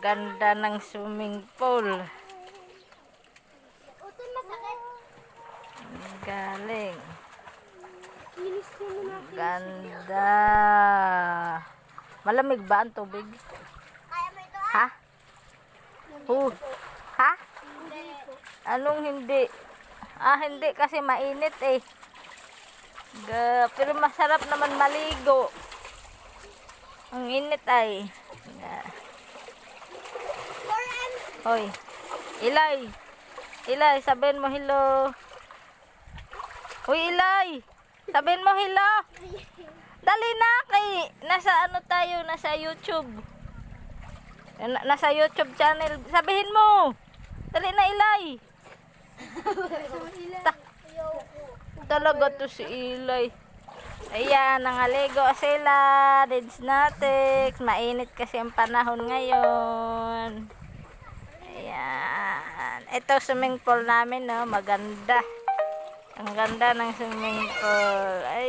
Ganda ng swimming pool. Galing. Ganda. Malamig ba ang tubig? Ha? Oh. Ha? Anong hindi? Ah, hindi kasi mainit eh. Ga, pero masarap naman maligo. Ang init ay. Ga. Hoy. Ilay. Ilay, sabihin mo hello. Hoy, Ilay. Sabihin mo hello. Dali na kay nasa ano tayo, nasa YouTube. Na- nasa YouTube channel. Sabihin mo. Dali na, Ilay. Ta- Talaga to si Ilay. Ayan, nangaligo sila. Dids natin. Mainit kasi ang panahon ngayon. Ito swimming pool namin, no. Maganda. Ang ganda ng swimming pool. Ayan.